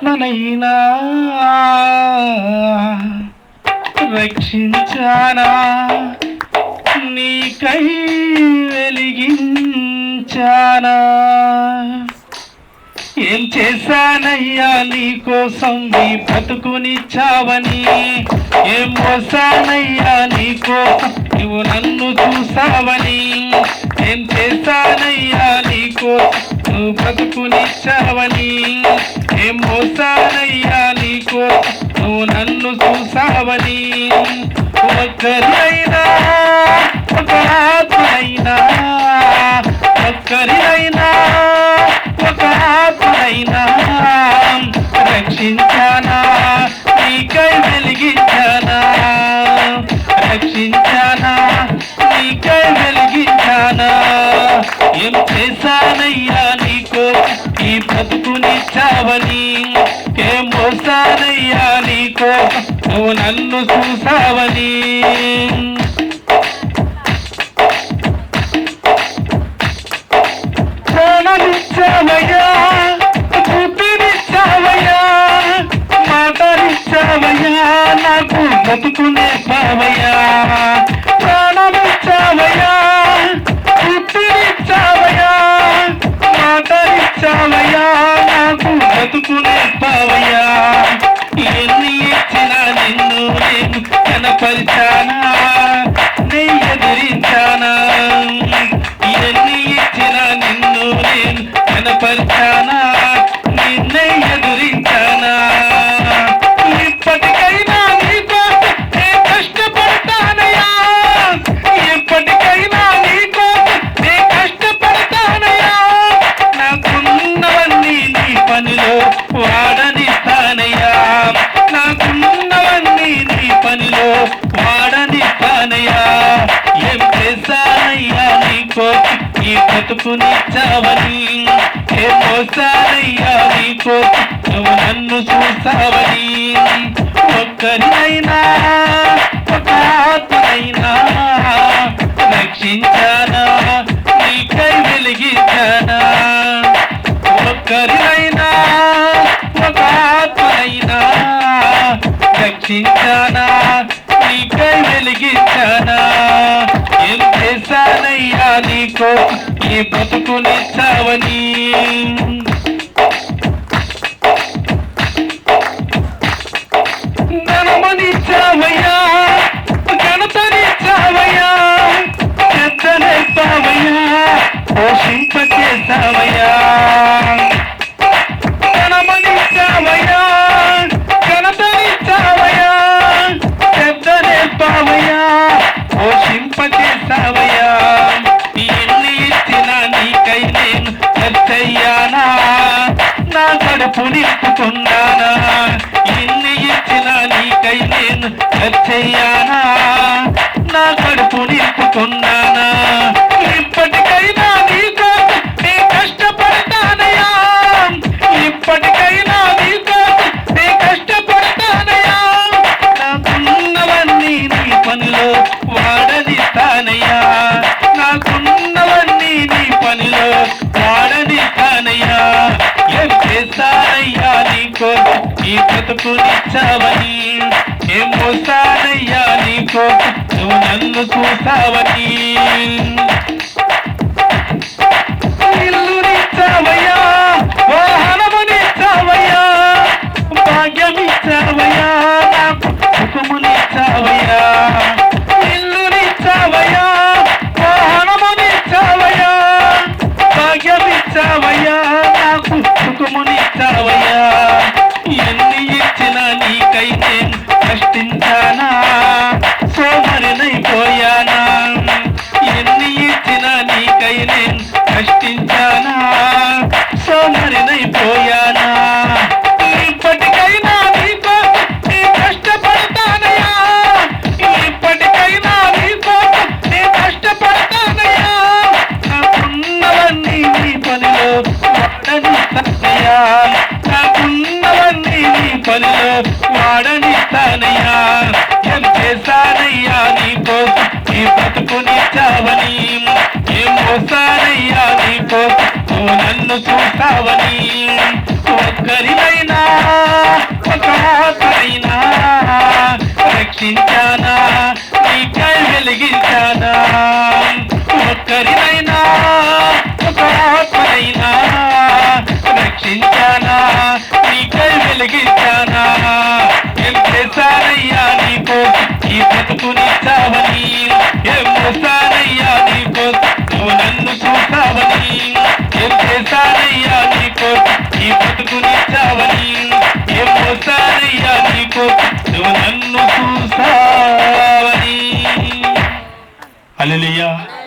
ఆత్మనైనా రక్షించానా? నీకై వెలిగించానా? ఏం చేశానయ్యా నీ కోసం? నీ బ్రతుకునిచ్చావని ఏం మోసానయ్యా నీ కోసం? నువ్వు నన్ను చూసావని ఏం చేశానయ్యా నీ కోసం? నువ్వు బ్రతుకునిచ్చావని ఏ ఒక్కరినైనా ఒక ఒక్కరినైనా ఒక రక్షించానా నీకై వెలిగించానా? రక్షించానా నీకై వెలిగించానా? ఏం చేశానయ్యా? మోసానయ్యా నీకో నువ్వు నన్ను చూసావని. కనపరిచానా నీ వాడనిస్తానయ్యా ఏం చేశానయ్యా నీకో ఈ బ్రతుకునిచ్చావని ఏం మోసానయ్యా నీకో నువ్వు నన్ను చూసావని. ఒక్కరినైనా ఒక ఆత్మైనా రక్షించానా? నీకై వెలిగించానా? చేశానయ్యా ఈ బ్రతుకునిచ్చావని ధనమనిచ్చావయ్యా ఘనతనిచ్చావయ్యా పెద్దనిస్తావయ్యా పోషింపచేసావయ్యా నా కడుపు నింపుకున్నానా ఎన్ని ఇచ్చినా నీకై నేను ఖర్చయ్యానా నా కడుపు నింపుకున్నానా నీకో ఈ బ్రతుకునిచ్చావని ఏం మోసానయ్యా నీకో నువ్వు నన్ను చూసావని ఇల్లునిచ్చావయ్యా వాహనమునిచ్చావయ్యా భాగ్యమిచ్చావయ్యా నాకు సుఖమునిచ్చావయ్యా ఇల్లునిచ్చావయ్యా వాహనమునిచ్చావయ్యా భాగ్యమిచ్చావయ్యా నాకు సుఖమునిచ్చావయ్యా మోసారయ్యా నీకో నీ బతుకుని చావని ఏ మోసారయ్యా నీకో నువ్వు నన్ను చూసావని ఒక్కరినైనా ఒక మాతైనా రక్షించానా? నీకై వెలిగించానా? ఒక్కరినైనా ఒక మాతైనా నువ్వు నన్ను చూసావని అలెలుయ్యా